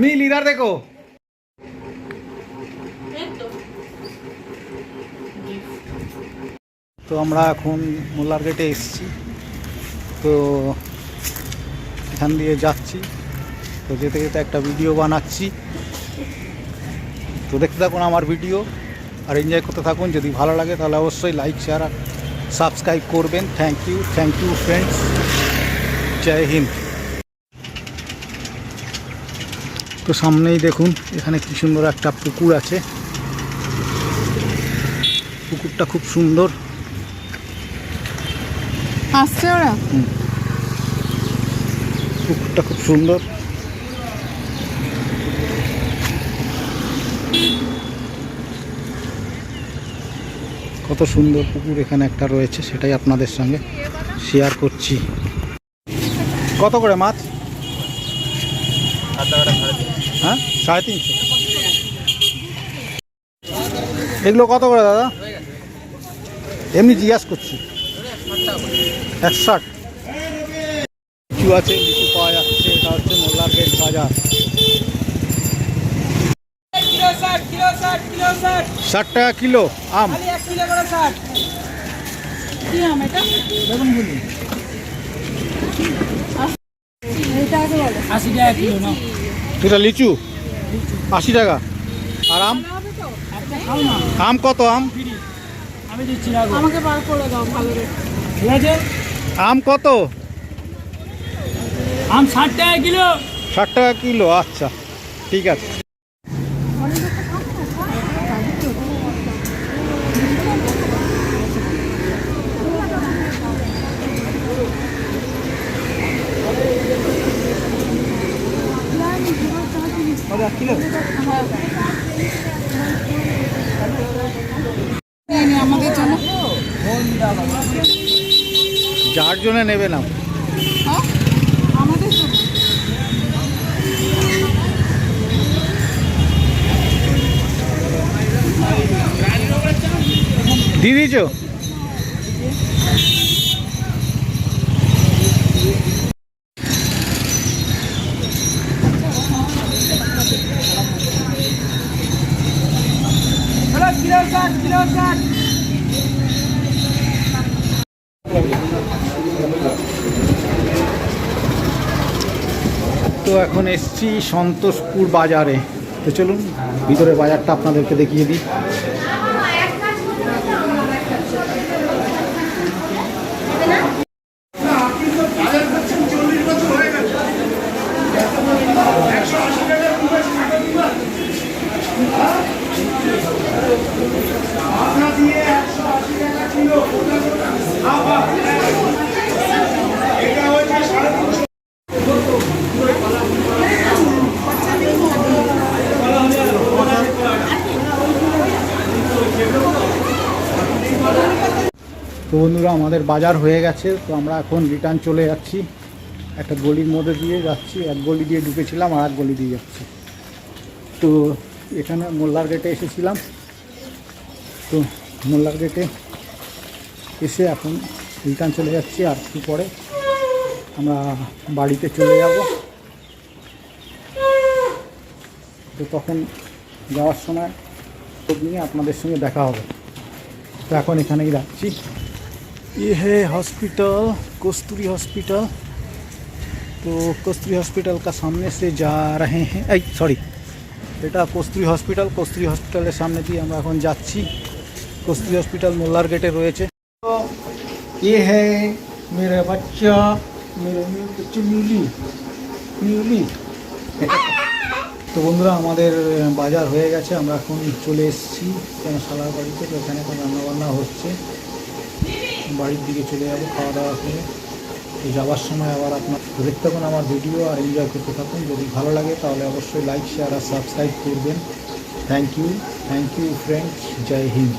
নীল ইধার দেখো। তো আমরা এখন মোল্লার গেটে এসেছি। তো এখান দিয়ে যাচ্ছি। তো যেতে যেতে একটা ভিডিও বানাচ্ছি। তো দেখতে থাকুন আমার ভিডিও আর এনজয় করতে থাকুন। যদি ভালো লাগে তাহলে অবশ্যই লাইক শেয়ার সাবস্ক্রাইব করবেন। Thank you thank you friends জয় হিন্দ। তো সামনেই দেখুন এখানে কি সুন্দর একটা পুকুর আছে। পুকুরটা খুব সুন্দর। আসছে ওরা? পুকুরটা খুব সুন্দর। কত সুন্দর পুকুর এখানে একটা রয়েছে সেটাই আপনাদের সঙ্গে শেয়ার করছি। কত করে মাছ? হ্যাঁ? সাড়ে তিনশো। এগুলো কত করে দাদা? এমনি জিজ্ঞাসা করছি। এক ষাট। লিচু আছে লিচু পাওয়া যাচ্ছে এটা হচ্ছে মোল্লার গেট বাজার। ষাট টাকা কিলো আম। আশি টাকা কিলো না এটা লিচু? আশি টাকা। আর আম? আম কত আম? আমি দিচ্ছি না আমাকে বার করে দাও ভালো ঠিক আছে? আম কত? আম ষাট টাকা কিলো। ষাট টাকা কিলো আচ্ছা। ঠিক আছে। আমাদের যার জন্য নেবে না। আমাদের দিয়ে দিয়েছ হলো কিলো ষাট কিলো ষাট তো এখন এসছি সন্তোষপুর বাজারে। তো চলুন ভিতরে বাজারটা আপনাদেরকে দেখিয়ে দিই। তো বন্ধুরা, আমাদের বাজার হয়ে গেছে, তো আমরা এখন রিটার্ন চলে যাচ্ছি। একটা গলির মধ্যে দিয়ে যাচ্ছি, এক গলি দিয়ে ঢুকেছিলাম, আর এক গলি দিয়ে যাচ্ছি। তো এখানে মোল্লার গেটে এসেছিলাম। তো মোল্লার গেটে এসে এখন রিটার্ন চলে যাচ্ছি, আর একটু পরে? আমরা বাড়িতে চলে যাব। তো তখন যাওয়ার সময় নিয়ে আপনাদের সঙ্গে দেখা হবে। তো এখন এখানেই রাখছি। ये है हॉस्पिटल कस्तूरी हॉस्पिटल तो कस्तूरी हॉस्पिटल का सामने से जा रहे हैं এই সরি এটা কস্তুরি হসপিটাল কস্তুরি হসপিটালের সামনে দিয়ে আমরা এখন যাচ্ছি কস্তুরি হসপিটাল মোল্লার গেটে রয়েছে তো ये है मेरा बच्चा मेरे बच्चे মিউলি মিউলি তো বন্ধুরা আমাদের বাজার হয়ে গেছে আমরা এখন চলে এসেছি কেন সালার বাড়িতে তো এখানে এখন রান্নাবান্না হচ্ছে বাড়ির দিকে চলে যাব, খাওয়া দাওয়া করে। যাওয়ার সময় আবার আপনার দেখতে থাকুন আমার ভিডিও আর এনজয় করতে থাকুন। যদি ভালো লাগে তাহলে অবশ্যই লাইক শেয়ার আর সাবস্ক্রাইব করবেন। Thank you thank you friends Joy Hind.